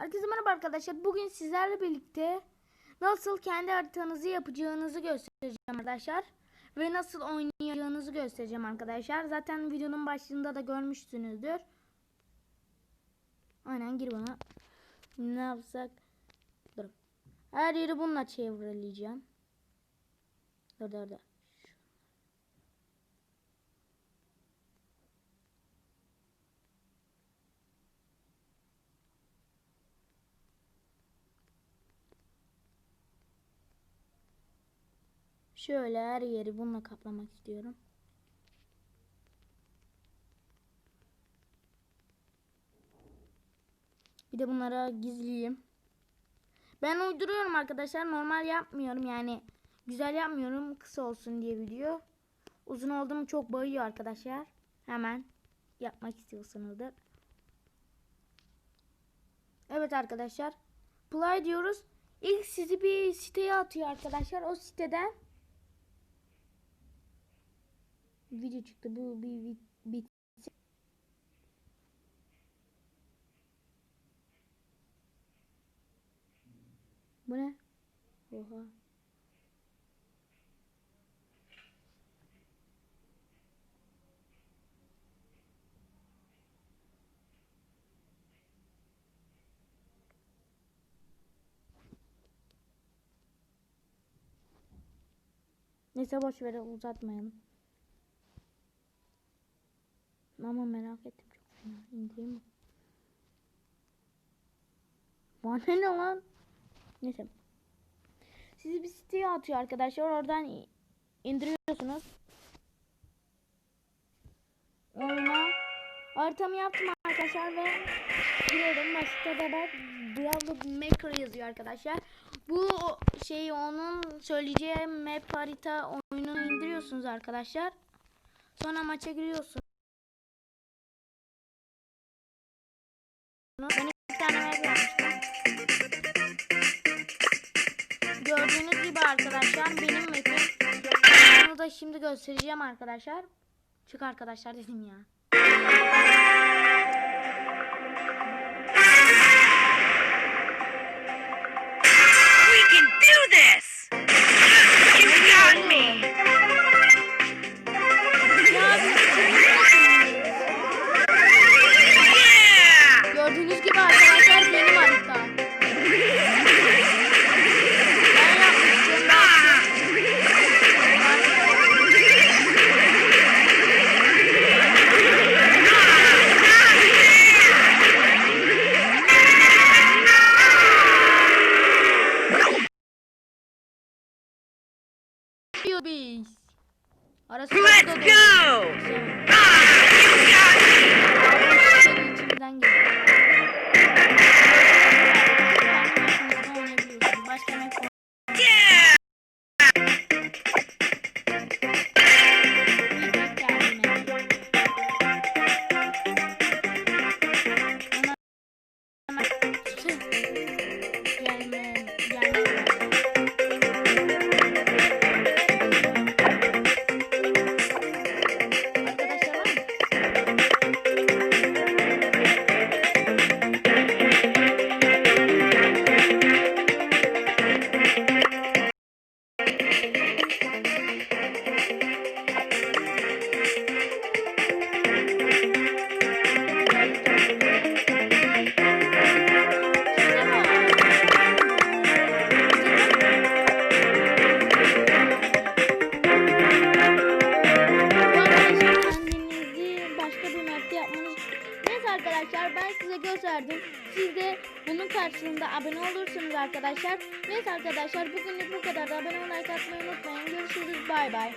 Herkese merhaba arkadaşlar. Bugün sizlerle birlikte nasıl kendi haritanızı yapacağınızı göstereceğim arkadaşlar. Ve nasıl oynayacağınızı göstereceğim arkadaşlar. Zaten videonun başlığında da görmüşsünüzdür. Aynen gir bana. Ne yapsak? Dur. Her yeri bununla çevreleyeceğim. Dur dur dur. Şöyle her yeri bununla kaplamak istiyorum. Bir de bunlara gizleyeyim. Ben uyduruyorum arkadaşlar. Normal yapmıyorum yani. Güzel yapmıyorum. Kısa olsun diye video. Uzun oldu çok bayıyor arkadaşlar. Hemen yapmak istiyorsanızdır. Evet arkadaşlar. Play diyoruz. İlk sizi bir siteye atıyor arkadaşlar. O siteden video çıktı. Bu bir bir, bir Bu ne? Oha. Neyse boş ver uzatmayalım. Ama merak ettim çok fena. İndireyim mi? Bana ne lan? Neyse. Sizi bir siteye atıyor arkadaşlar. Oradan indiriyorsunuz. Oyuna haritamı yaptım arkadaşlar ve giriyorum. Başta da bak Bravo Maker yazıyor arkadaşlar. Bu şeyi onun söyleyeceği map harita oyununu indiriyorsunuz arkadaşlar. Sonra maça giriyorsunuz. Ben iki tane map yapmıştım. Gördüğünüz gibi arkadaşlar benim mapim. Bunu da şimdi göstereceğim arkadaşlar. Çık arkadaşlar dedim ya. Yeah! Gördüğünüz gibi arkadaşlar benim haritam. Ben yapmıştım. Ah! Yapıyor biz. Arası Let's sırada da go! Size gösterdim. Siz de bunun karşılığında abone olursunuz arkadaşlar. Neyse arkadaşlar bugünlük bu kadar. Abone olmayı unutmayın. Görüşürüz bay bay.